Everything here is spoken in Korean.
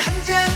한 잔.